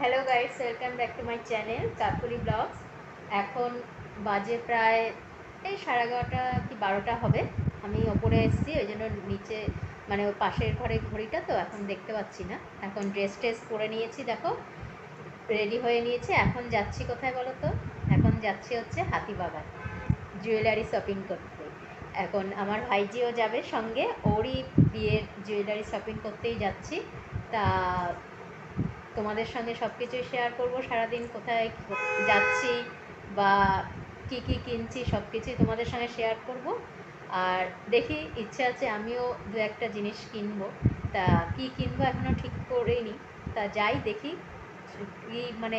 Hello guys welcome back to my channel Kakuli vlogs এখন বাজে প্রায়, এই সাড়ে এগারোটা কি বারোটা হবে। আমি ওপরে এসেছি, ওই জন্য নিচে মানে ওর পাশের ঘরে ঘড়িটা তো এখন দেখতে পাচ্ছি না। এখন ড্রেস ট্রেস পরে নিয়েছি, দেখো। রেডি হয়ে নিয়েছি, এখন যাচ্ছি কোথায় বলো তো? এখন যাচ্ছি হচ্ছে হাতিবাগান জুয়েলারি শপিং করতে। এখন আমার ভাইজিও যাবে সঙ্গে, ওরই বিয়ের জুয়েলারি শপিং করতেই যাচ্ছি। তা তোমাদের সঙ্গে সব কিছুই শেয়ার করব। সারাদিন কোথায় যাচ্ছি বা কি কি কিনছি সব কিছুই তোমাদের সঙ্গে শেয়ার করব। আর দেখি, ইচ্ছে আছে আমিও দু একটা জিনিস কিনবো। তা কি কিনবো এখনও ঠিক করিনি। তা যাই দেখি কি মানে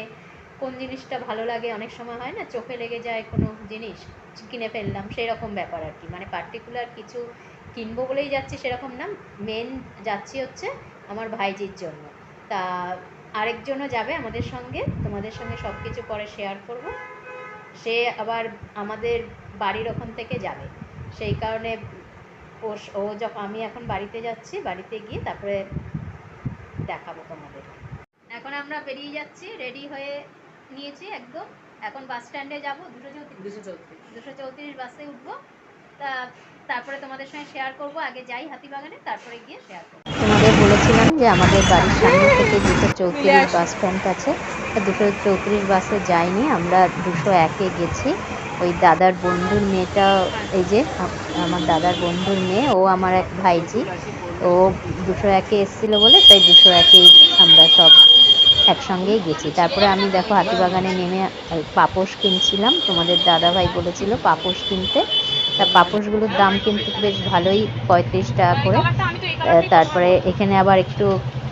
কোন জিনিসটা ভালো লাগে। অনেক সময় হয় না, চোখে লেগে যায় কোনো জিনিস, কিনে ফেললাম সেই রকম ব্যাপার আর কি। মানে পার্টিকুলার কিছু কিনবো বলেই যাচ্ছি সেরকম না। মেন যাচ্ছি হচ্ছে আমার ভাইজির জন্য। তা আরেকজনও যাবে আমাদের সঙ্গে। তোমাদের সঙ্গে সব কিছু পরে শেয়ার করব। সে আবার আমাদের বাড়ির ওখান থেকে যাবে। সেই কারণে ও ও যখন আমি এখন বাড়িতে যাচ্ছি বাড়িতে গিয়ে তারপরে দেখাবো তোমাদের। এখন আমরা বেরিয়ে যাচ্ছি রেডি হয়ে নিয়েছি একদম। এখন বাস স্ট্যান্ডে যাব দুশো চৌত্রিশ। দুশো চৌত্রিশ। দুশো চৌত্রিশ বাসে উঠবো। তা তারপরে তোমাদের সঙ্গে শেয়ার করব। আগে যাই হাতিবাগানে তারপরে গিয়ে শেয়ার করব। যে আমাদের বাড়ির সামনে থেকে দুশো চৌত্রিশ বাস স্ট্যান্ড আছে। দুশো চৌত্রিশ বাসে যাইনি, আমরা দুশো একে গেছি। ওই দাদার বন্ধুর মেয়েটা, এই যে আমার দাদার বন্ধুর মেয়ে, ও আমার এক ভাইজি। ও দুশো একে এসেছিল বলে, তাই দুশো একেই আমরা সব একসঙ্গেই গেছি। তারপরে আমি দেখো হাতিবাগানে নেমে পাপোশ কিনছিলাম। তোমাদের দাদা ভাই বলেছিল পাপোশ কিনতে। তা পাপোশগুলোর দাম কিন্তু বেশ ভালোই পঁয়ত্রিশ টাকা করে তারপরে এখানে আবার একটু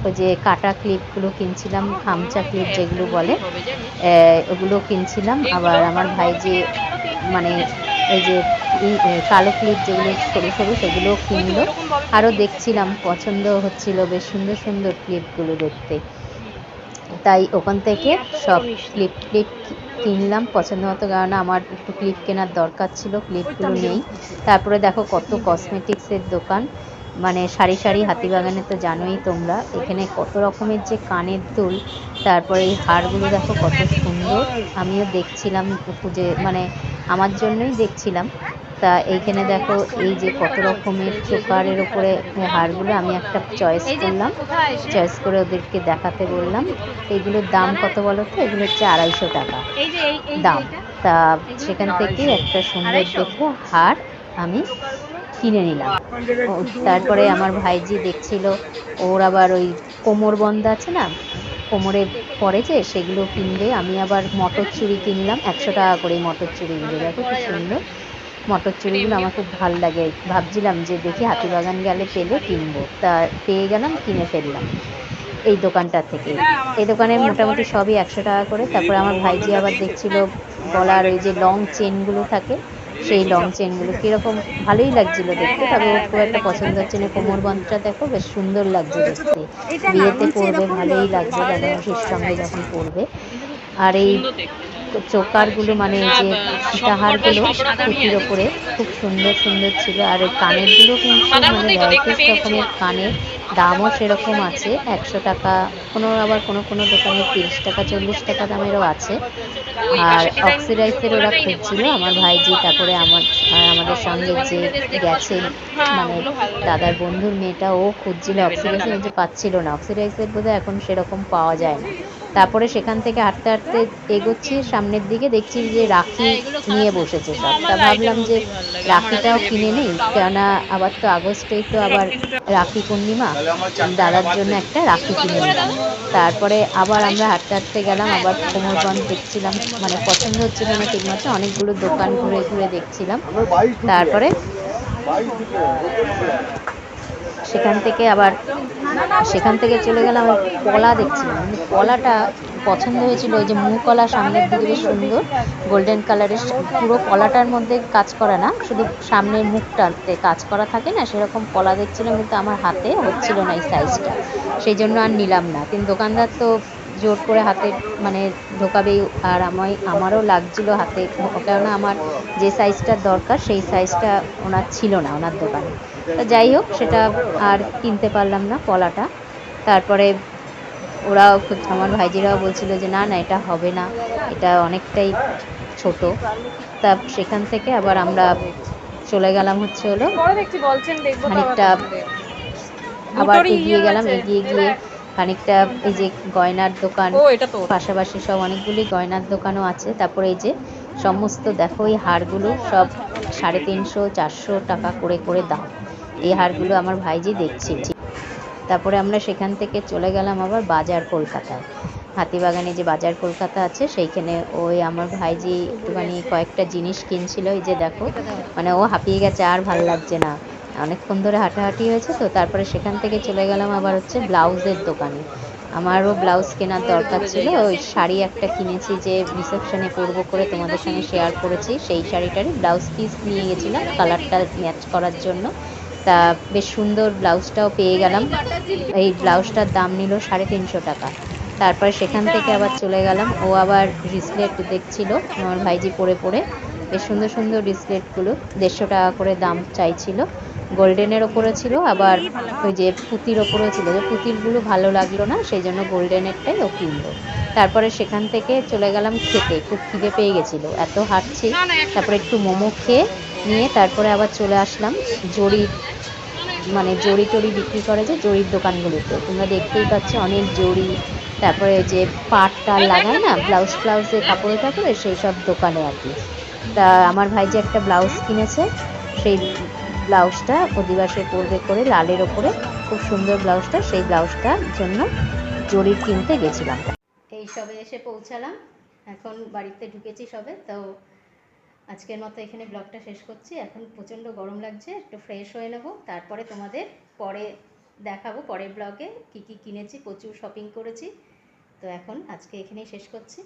ওই যে কাটা ক্লিপগুলো কিনছিলাম, খামচা ক্লিপ যেগুলো বলে ওগুলো কিনছিলাম। আবার আমার ভাই যে মানে এই যে কালো ক্লিপ যেগুলো সরু সরু সেগুলো কিনলো। আরও দেখছিলাম, পছন্দ হচ্ছিল, বেশ সুন্দর সুন্দর ক্লিপগুলো দেখতে। তাই ওখান থেকে সব ক্লিপ ক্লিপ কিনলাম পছন্দ মতো কারণ আমার একটু ক্লিপ কেনার দরকার ছিল ক্লিপগুলো নেই। তারপরে দেখো কত কসমেটিক্সের দোকান। মানে সারি সারি হাতিবাগানে তো জানোই তোমরা এখানে কত রকমের যে কানের দুল তারপরে এই হারগুলো দেখো কত সুন্দর। আমিও দেখছিলাম খুঁজে মানে আমার জন্যই দেখছিলাম। তা এইখানে দেখো এই যে কত রকমের চোকারের ওপরে হারগুলো আমি একটা চয়েস করলাম। চয়েস করে ওদেরকে দেখাতে বললাম। এগুলোর দাম কত বলো তো? এগুলো হচ্ছে আড়াইশো টাকা। দাম। তা সেখান থেকে একটা সুন্দর দেখে হার আমি কিনে নিলাম। তারপরে আমার ভাইজি দেখছিল ওর আবার ওই কোমর বন্ধ আছে না? কোমরে পরে যে সেগুলো কিনবে। আমি আবার মটর চুড়ি কিনলাম। একশো টাকা করে মটর চুড়িগুলো দেখো কি সুন্দর। মটর চুড়িগুলো আমার খুব ভালো লাগে। ভাবছিলাম যে দেখি হাতিবাগান গেলে পেলে কিনবো। তা পেয়ে গেলাম কিনে ফেললাম এই দোকানটা থেকে। এই দোকানে মোটামুটি সবই একশো টাকা করে। তারপরে আমার ভাইজি আবার দেখছিল গলার ওই যে লং চেনগুলো থাকে সেই লং চেনগুলো কীরকম ভালোই লাগছিল দেখতে। তবে ওর খুব একটা পছন্দ হচ্ছে না। কোমর বন্ধটা দেখো বেশ সুন্দর লাগছে দেখতে। বিয়েতে পরবে ভালোই লাগছে বেনারসির সঙ্গে যখন পরবে। আর এই চোকারগুলো মানে এই যে সীতাহারগুলো সুতির ওপরে খুব সুন্দর সুন্দর ছিল। আর ওই কানেরগুলো কিন্তু মানে ভ্যারাইটিস রকমের কানের দামও সেরকম আছে। একশো টাকা, কোনো আবার কোনো কোনো দোকানে তিরিশ টাকা, চল্লিশ টাকা দামেরও আছে। আর অক্সিডাইসের ওরা খুঁজছিল, আমার ভাইজি তারপরে আমার আমাদের সঙ্গে যে গেছে মানে দাদার বন্ধুর মেয়েটা, ও খুঁজছিল। অক্সিডাইসের কিন্তু পাচ্ছিল না, অক্সিডাইসের বোধহয় এখন সেরকম পাওয়া যায় না। তারপরে সেখান থেকে হাঁটতে হাঁটতে এগোচ্ছি, সামনের দিকে দেখছি যে রাখি নিয়ে বসেছে সব। তা ভাবলাম যে রাখিটাও কিনে নিই, কেননা আবার তো আগস্টেই তো আবার রাখি পূর্ণিমা, দাদার জন্য একটা রাখি কিনে নিলাম। তারপরে আবার আমরা হাঁটতে হাঁটতে গেলাম, আবার কোমরবন্ধ দেখছিলাম মানে পছন্দ হচ্ছিল না ঠিকমতো অনেকগুলো দোকান ঘুরে ঘুরে দেখছিলাম। তারপরে সেখান থেকে আবার সেখান থেকে চলে গেলাম কলা দেখছিলাম। কলাটা পছন্দ হয়েছিল, ওই যে মুখ কলা সামনের দিকে বেশ সুন্দর গোল্ডেন কালারের পুরো কলাটার মধ্যে কাজ করা না, শুধু সামনের মুখটাতে কাজ করা থাকে না, সেরকম কলা দেখছিলাম, কিন্তু আমার হাতে হচ্ছিল না এই সাইজটা সেই জন্য আর নিলাম না। কিন্তু দোকানদার তো জোর করে হাতে মানে ঢোকাবেই। আর আমায় আমারও লাগছিল হাতে। কেননা আমার যে সাইজটার দরকার সেই সাইজটা ওনার ছিল না ওনার দোকানে। তো যাই হোক সেটা আর কিনতে পারলাম না কলাটা তারপরে ওরাও খুব- আমার ভাইজিরাও বলছিল যে না না এটা হবে না। এটা অনেকটাই ছোট। তা সেখান থেকে আবার আমরা চলে গেলাম হচ্ছে হলো খানিকটা আবার এগিয়ে ইয়ে গেলাম এগিয়ে গিয়ে খানিকটা এই যে গয়নার দোকান পাশাপাশি সব অনেকগুলি গয়নার দোকানও আছে। তারপরে এই যে সমস্ত দেখো এই হারগুলো সব সাড়ে তিনশো চারশো টাকা করে করে দাম। এই হারগুলো আমার ভাইজি দেখছিল তারপরে আমরা সেখান থেকে চলে গেলাম আবার বাজার কলকাতায়। হাতিবাগানে যে বাজার কলকাতা আছে সেইখানে ওই আমার ভাইজি একটুখানি কয়েকটা জিনিস কিনছিল। এই যে দেখো মানে ও হাঁপিয়ে গেছে আর ভালো লাগছে না। অনেকক্ষণ ধরে হাঁটাহাঁটি হয়েছে তো, তারপরে সেখান থেকে চলে গেলাম আবার হচ্ছে ব্লাউজের দোকানে। আমারও ব্লাউজ কেনার দরকার ছিল, ওই শাড়ি একটা কিনেছি যে রিসেপশনে পরবো করে তোমাদের সঙ্গে শেয়ার করেছি, সেই শাড়িটারই ব্লাউজ পিস নিয়ে গেছিলাম কালারটা ম্যাচ করার জন্য। তা বেশ সুন্দর ব্লাউজটাও পেয়ে গেলাম। এই ব্লাউজটার দাম নিল সাড়ে তিনশো টাকা। তারপর সেখান থেকে আবার চলে গেলাম, ও আবার রিসলেট দেখছিল, আমার ভাইজি পরে পরে। বেশ সুন্দর সুন্দর রিসলেটগুলো দেড়শো টাকা করে দাম চাইছিল। গোল্ডেনের ওপরে ছিল, আবার ওই যে পুঁতির ওপরেও ছিল। যে পুঁতিরগুলো ভালো লাগল না, সেই জন্য গোল্ডেনেরটাই ও কিনলো। তারপরে সেখান থেকে চলে গেলাম খেতে, খুব খিদে পেয়ে গেছিল। এত হাঁটছি, তারপরে একটু মোমো খেয়ে নিয়ে তারপরে আবার চলে আসলাম জরির মানে জড়ি টড়ি বিক্রি করে যে জরির দোকানগুলোতে। তোমরা দেখতেই পাচ্ছ অনেক জড়ি, তারপরে যে পাট টার লাগায় না, ব্লাউজ ফ্লাউজে কাপড়ে টাপড়ে সেই সব দোকানে আর কি। তা আমার ভাই যে একটা ব্লাউজ কিনেছে, সেই ব্লাউজটা অধিবাসে পরবে করে লালের ওপরে। খুব সুন্দর ব্লাউজটা, সেই ব্লাউজটার জন্য জরির কিনতে গেছিলাম। এই সবে এসে পৌঁছালাম। এখন বাড়িতে ঢুকেছি সবে, তো আজকের মতো এখানে ব্লগটা শেষ করছি। এখন প্রচণ্ড গরম লাগছে, একটু ফ্রেশ হয়ে নেব। তারপরে তোমাদের পরে দেখাবো, পরের ব্লগে কি কি কিনেছি, প্রচুর শপিং করেছি। তো এখন আজকে এখানেই শেষ করছি।